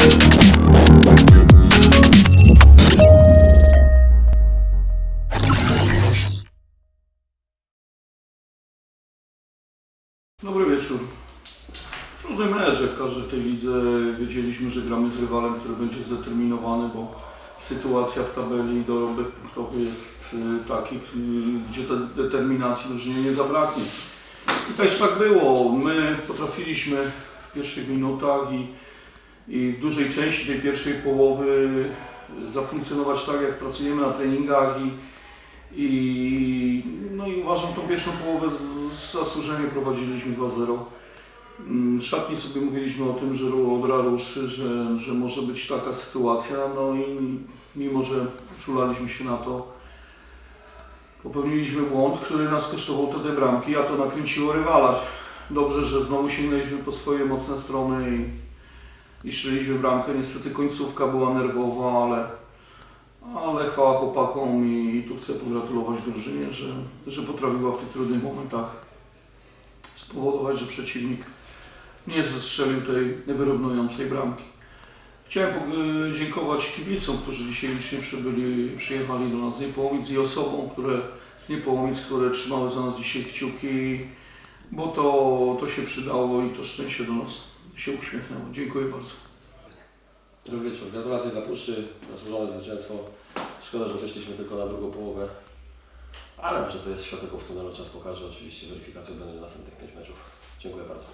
Dobry wieczór. Trudny mecz, jak każdy w tej lidze. Wiedzieliśmy, że gramy z rywalem, który będzie zdeterminowany, bo sytuacja w tabeli dorobek punktowy jest y, taki, y, gdzie tej determinacji drużynie nie zabraknie. I też tak było. My potrafiliśmy w pierwszych minutach i, i w dużej części tej pierwszej połowy zafunkcjonować tak, jak pracujemy na treningach i, i, no i uważam tą pierwszą połowę zasłużenie prowadziliśmy 2-0. Mm, szatni sobie mówiliśmy o tym, że Odra ruszy, że, że może być taka sytuacja, no i mimo, że czulaliśmy się na to, popełniliśmy błąd, który nas kosztował te, te bramki, a to nakręciło rywala. Dobrze, że znowu sięgnęliśmy po swoje mocne strony i, i strzeliliśmy bramkę. Niestety końcówka była nerwowa, ale, ale chwała chłopakom i, tu chcę pogratulować drużynie, że, że potrafiła w tych trudnych momentach spowodować, że przeciwnik nie zestrzelił tej wyrównującej bramki. Chciałem podziękować kibicom, którzy dzisiaj licznie przybyli, przyjechali do nas z Niepołomic i osobom, które, z Niepołomic, które trzymały za nas dzisiaj kciuki, bo to, to się przydało i to szczęście do nas się uśmiechnęło. Dziękuję bardzo. Dobry wieczór. Gratulacje dla Puszczy, zasłużone zwycięstwo. Szkoda, że weszliśmy tylko na drugą połowę. Ale może to jest światełko w tunelu, czas pokaże. Oczywiście weryfikacją będzie następnych 5 meczów. Dziękuję bardzo.